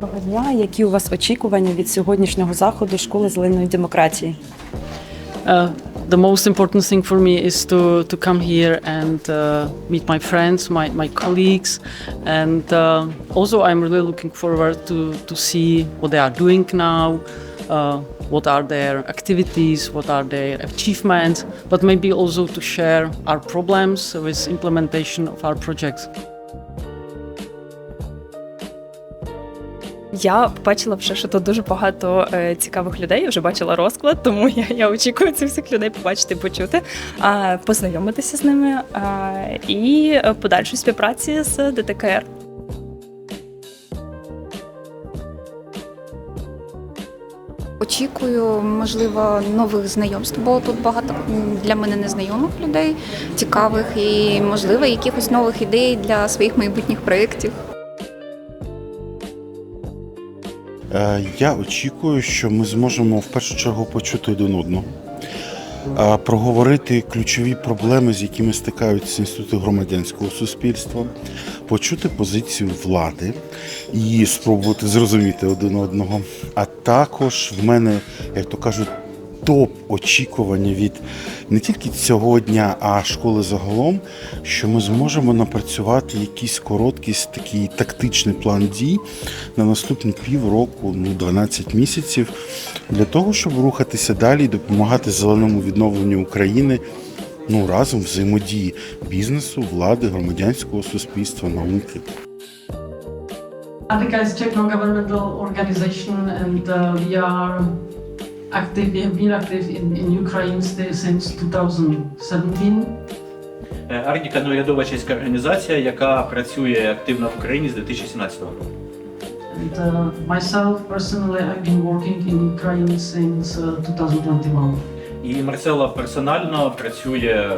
Доброго дня. Які у вас очікування від сьогоднішнього заходу школи зеленої демократії? Uh, the most important thing for me is to, to come here and uh, meet my friends, my, my colleagues, and uh, also I'm really looking forward to, to see what they are doing now, uh, what are their activities, what are their achievements, but maybe also to share our problems with implementation of our projects. Я побачила вже, що тут дуже багато е, цікавих людей. Я вже бачила розклад, тому я, я очікую цих всіх людей побачити, почути, познайомитися з ними і подальшої співпраці з ДТКР. Очікую, можливо, нових знайомств, бо тут багато для мене незнайомих людей, цікавих і, можливо, якихось нових ідей для своїх майбутніх проєктів. Я очікую, що ми зможемо в першу чергу почути один одного, е, проговорити ключові проблеми, з якими стикаються інститути громадянського суспільства, почути позицію влади і спробувати зрозуміти один одного. А також в мене, як то кажуть, топ очікування від не тільки цього дня, а школи загалом, що ми зможемо напрацювати якийсь короткий такий тактичний план дій на наступні півроку, ну 12 місяців, для того, щоб рухатися далі і допомагати зеленому відновленню України. Ну разом взаємодії бізнесу, влади, громадянського суспільства, науки. Adika is Czech non-governmental organization and uh, we are active, we have been active in, in Ukraine since 2017. Е, Ардіка неурядова чеська організація, яка працює активно в Україні з 2017 року. And uh, myself personally, I've been working in Ukraine since uh, 2021. І Марцела персонально працює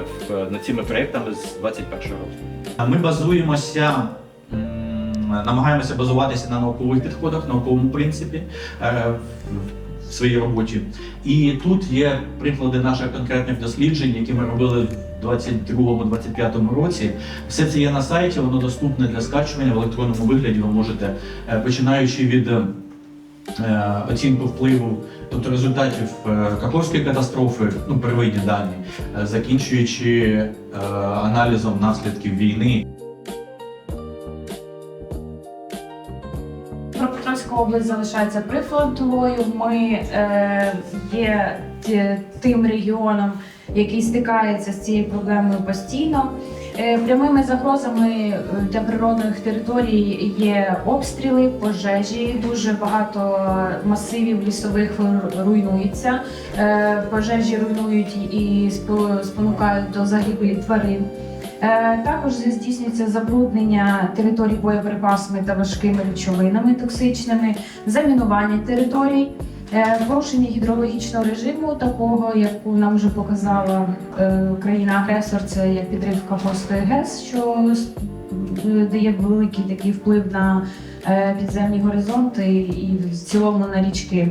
над цими проєктами з 21 року. Ми базуємося, намагаємося базуватися на наукових підходах, науковому принципі е, своїй роботі. І тут є приклади наших конкретних досліджень, які ми робили в 22-25 році. Все це є на сайті, воно доступне для скачування в електронному вигляді. Ви можете, е, починаючи від е, оцінку впливу, тобто результатів е, Каховської катастрофи, ну первинні дані, закінчуючи аналізом наслідків війни. Дніпропетровська область залишається прифронтовою. Ми е, є ті- тим регіоном, який стикається з цією проблемою постійно. Е, прямими загрозами е, для природних територій є обстріли, пожежі. Дуже багато масивів лісових руйнується. Е, пожежі руйнують і спо- спонукають до загибелі тварин. Е, Також здійснюється забруднення територій боєприпасами та важкими речовинами токсичними, замінування територій, е, порушення гідрологічного режиму, такого, як нам вже показала е, країна-агресор, це як підрив Каховської ГЕС, що дає великий такий вплив на підземні горизонти і в цілому на річки.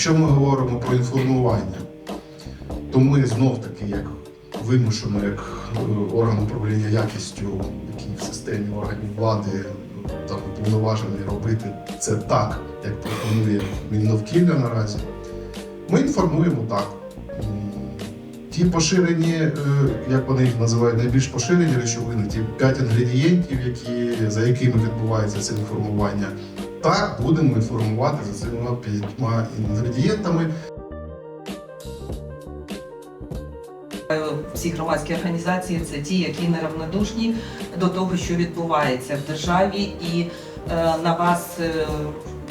Якщо ми говоримо про інформування, то ми знов таки як вимушено, як е, орган управління якістю, який в системі органів влади там уповноважений робити це так, як пропонує Мінновкілля наразі. Ми інформуємо так. Ті поширені, е, як вони їх називають, найбільш поширені речовини, ті п'ять інгредієнтів, які, за якими відбувається це інформування. Так, будемо інформувати за цими п'ятьма інгредієнтами. Всі громадські організації це ті, які неравнодушні до того, що відбувається в державі, і е, на вас е,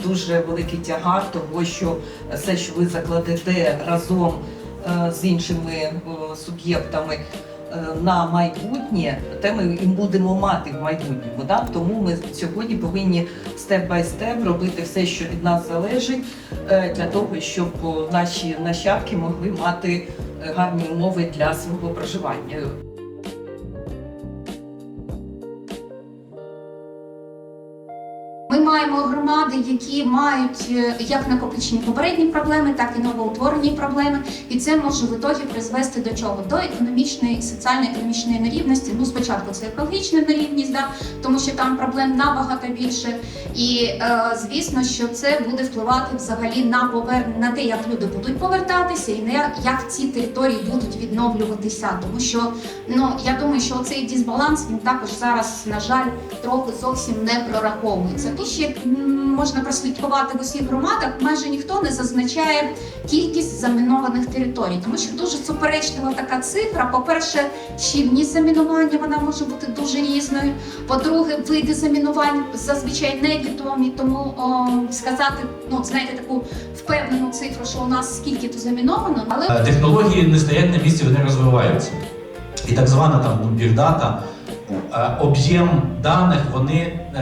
дуже великий тягар того, що все, що ви закладете разом е, з іншими е, суб'єктами на майбутнє, те ми і будемо мати в майбутньому. Да? Тому ми сьогодні повинні степ бай степ робити все, що від нас залежить, е, для того, щоб наші нащадки могли мати е, гарні умови для свого проживання. Громади, які мають е, як накопичені попередні проблеми, так і новоутворені проблеми. І це може в ітогі призвести до чого? До економічної, соціально-економічної нерівності. Ну, спочатку це екологічна нерівність, да, тому що там проблем набагато більше. І е, звісно, що це буде впливати взагалі на повернення на те, як люди будуть повертатися, і на як, ці території будуть відновлюватися. Тому що ну я думаю, що цей дисбаланс він також зараз, на жаль, трохи зовсім не прораховується. Тут ще можна прослідкувати в усіх громадах. Майже ніхто не зазначає кількість замінованих територій, тому що дуже суперечлива така цифра. По-перше, щільність замінування вона може бути дуже різною. По-друге, види замінувань зазвичай невідомі, тому о, сказати, ну знаєте, таку впевнену цифру, що у нас скільки то заміновано, але Е, Технології не стоять на місці, вони розвиваються. І так звана там бігдата, е, об'єм даних вони е,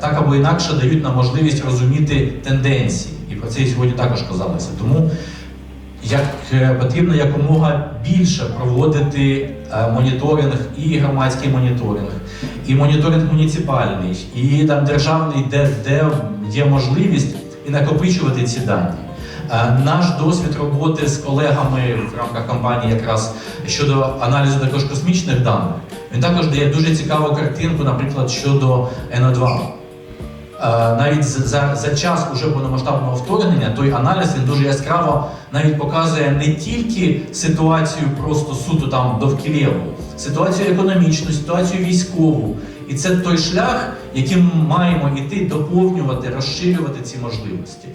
так або інакше дають нам можливість розуміти тенденції. І про це і сьогодні також казалося. Тому як е, потрібно якомога більше проводити е, моніторинг і громадський моніторинг, і моніторинг муніципальний, і там державний, де, де є можливість і накопичувати ці дані. Е, Наш досвід роботи з колегами в рамках кампанії, якраз щодо аналізу також космічних даних, він також дає дуже цікаву картинку, наприклад, щодо НО2. Е, Навіть за, за час уже повномасштабного вторгнення той аналіз він дуже яскраво навіть показує не тільки ситуацію просто суто там довкілєву, ситуацію економічну, ситуацію військову. І це той шлях, яким маємо іти доповнювати, розширювати ці можливості.